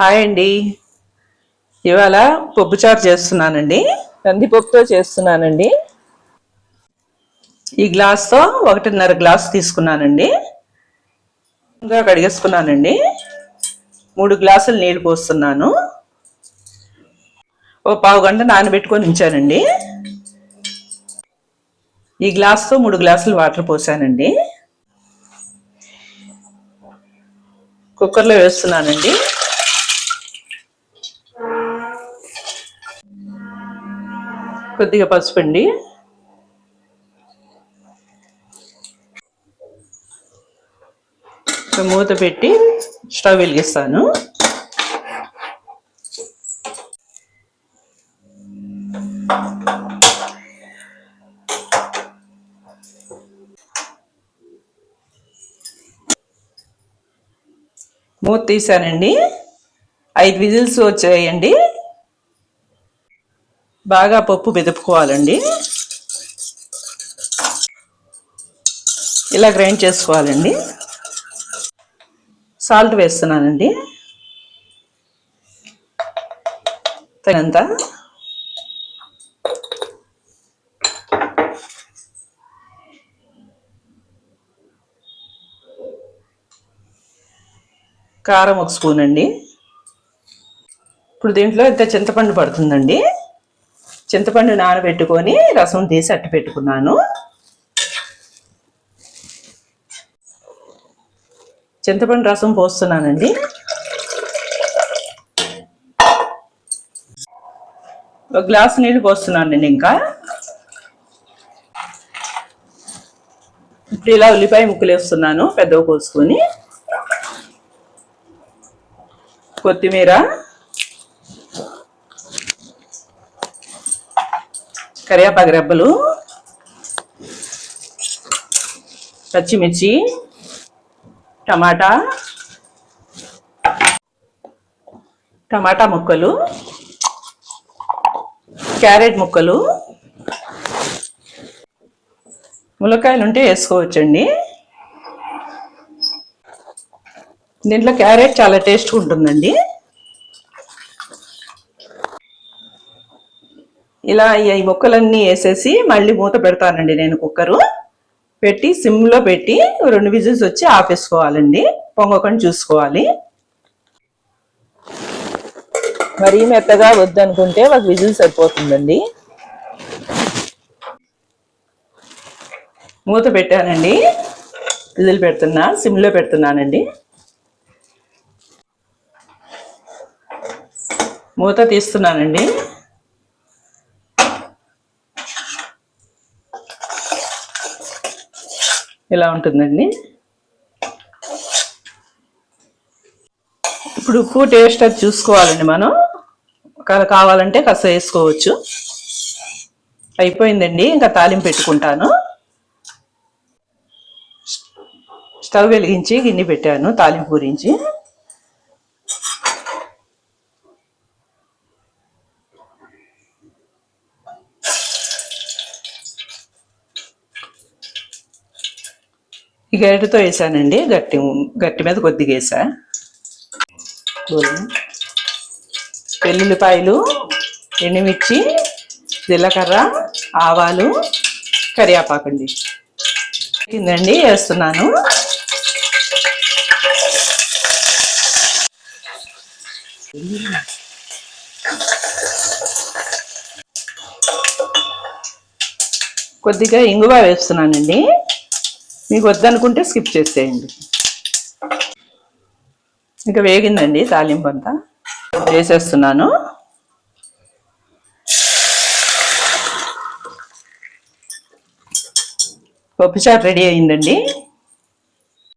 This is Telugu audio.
హాయ్ అండి. ఇవాళ పప్పుచారు చేస్తున్నానండి. కందిపప్పుతో చేస్తున్నానండి. ఈ గ్లాస్తో ఒకటిన్నర గ్లాస్ తీసుకున్నానండి. ఇంకా కడిగేసుకున్నానండి. మూడు గ్లాసులు నీళ్ళు పోస్తున్నాను. ఓ పావు గంట నానబెట్టుకొని ఉంచానండి. ఈ గ్లాస్తో మూడు గ్లాసులు వాటర్ పోసానండి. కుక్కర్లో వేస్తున్నానండి. కొద్దిగా పసుపు అండి మూత పెట్టి స్టవ్ వెలిగిస్తాను. మూత తీసానండి ఐదు విజిల్స్ వచ్చాయండి. బాగా పప్పు మెదుపుకోవాలండి ఇలా గ్రైండ్ చేసుకోవాలండి. సాల్ట్ వేస్తున్నానండి. తగినంత. కారం ఒక స్పూన్ అండి. ఇప్పుడు దీంట్లో ఇంత చింతపండు పడుతుందండి. చింతపండు నానబెట్టుకొని రసం తీసి అట్టు పెట్టుకున్నాను. చింతపండు రసం పోస్తున్నానండి. ఒక గ్లాస్ నీళ్ళు పోస్తున్నాను నేను ఇంకా. ఇప్పుడు ఇలా ఉల్లిపాయ ముక్కలు వేస్తున్నాను పెద్దవి కోసుకొని. కొత్తిమీర. కరివేపాకు రెబ్బలు పచ్చిమిర్చి టమాటా టమాటా ముక్కలు క్యారెట్ ముక్కలు ములక్కాయలు ఉంటే వేసుకోవచ్చండి. దీంట్లో క్యారెట్ చాలా టేస్ట్గా ఉంటుందండి. ఇలా ఈ ముక్కలన్నీ వేసేసి మళ్ళీ మూత పెడతానండి నేను కుక్కరు. పెట్టి సిమ్లో పెట్టి రెండు విజిల్స్ వచ్చి ఆపేసుకోవాలండి. పొంగకుండా చూసుకోవాలి. మరీ మెత్తగా వద్దనుకుంటే ఒక విజిల్ సరిపోతుందండి. మూత పెట్టానండి. విజిల్ పెడుతున్నా సిమ్లో పెడుతున్నానండి. మూత తీస్తున్నానండి. ఇలా ఉంటుందండి? ఇప్పుడు ఉప్పు టేస్ట్ అది చూసుకోవాలండి మనం. ఒకవేళ కావాలంటే కాస్త వేసుకోవచ్చు. అయిపోయిందండి ఇంకా తాలింపు పెట్టుకుంటాను. స్టవ్ వెలిగించి గిన్నె పెట్టాను తాలింపు గురించి. ఈ గరిటతో వేసానండి. గట్టి గట్టి మీద కొద్దిగా వేసా. వెల్లుల్లిపాయలు ఎండుమిర్చి జీలకర్ర ఆవాలు కరివేపాకండి. కిందండి వేస్తున్నాను. కొద్దిగా ఇంగువ వేస్తున్నానండి. మీకు వద్దనుకుంటే స్కిప్ చేసేయండి. ఇంకా వేగిందండి తాలింపు అంతా. వేసేస్తున్నాను. పప్పుచారు రెడీ అయిందండి.